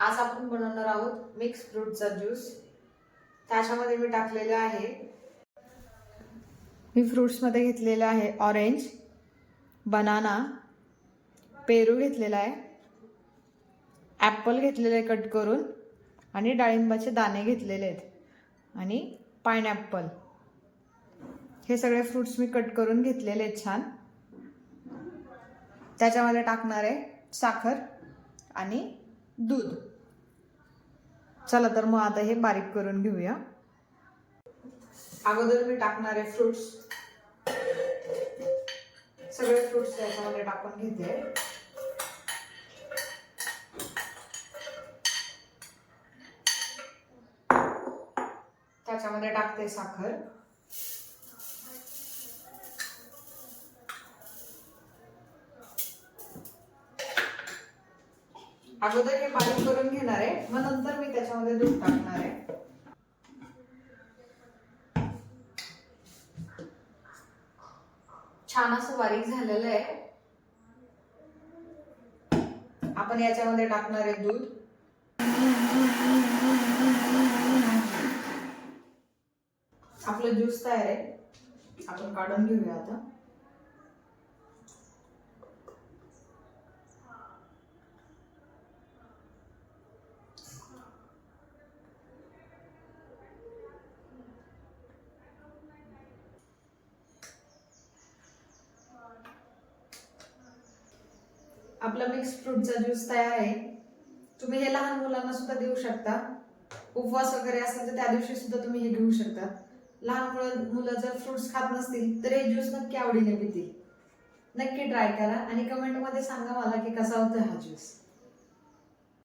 आज आपण बनवणार आहोत मिक्स फ्रूटचा ज्यूस त्याच्यामध्ये मी टाकलेलं आहे. मी फ्रूट्समध्ये घेतलेलं आहे ऑरेंज बनाना पेरू घेतलेला आहे ॲपल घेतलेलं आहे कट करून आणि डाळिंबाचे दाणे घेतलेले आहेत आणि पायनॅपल हे सगळे फ्रूट्स मी कट करून घेतलेले आहेत छान. त्याच्यामध्ये टाकणार आहे साखर आणि दूध. चला तर मग आता हे बारीक करून घेऊया. अगोदर मी टाकणार आहे फ्रुट्स सगळे फ्रुट्स त्याच्यामध्ये टाकून घेते. त्याच्यामध्ये टाकते साखर. अगोदर हे बारीक करून घेणार आहे. मग नंतर मी त्याच्यामध्ये दूध टाकणार आहे. छान असं बारीक झालेलं आहे. आपण याच्यामध्ये टाकणार आहे दूध. आपलं ज्यूस तयार आहे. आपण काढून घेऊया आता. आपला मिक्स फ्रूटचा ज्यूस तयार आहे. तुम्ही हे लहान मुलांना सुद्धा देऊ शकता. उपवास वगैरे असेल तर त्या दिवशी सुद्धा तुम्ही हे घेऊ शकता. लहान मुलं मुलं जर फ्रुट्स खात नसतील तर हे ज्यूस नक्की आवडीने पितील. नक्की ट्राय करा आणि कमेंटमध्ये सांगा मला की कसा होता हा ज्यूस.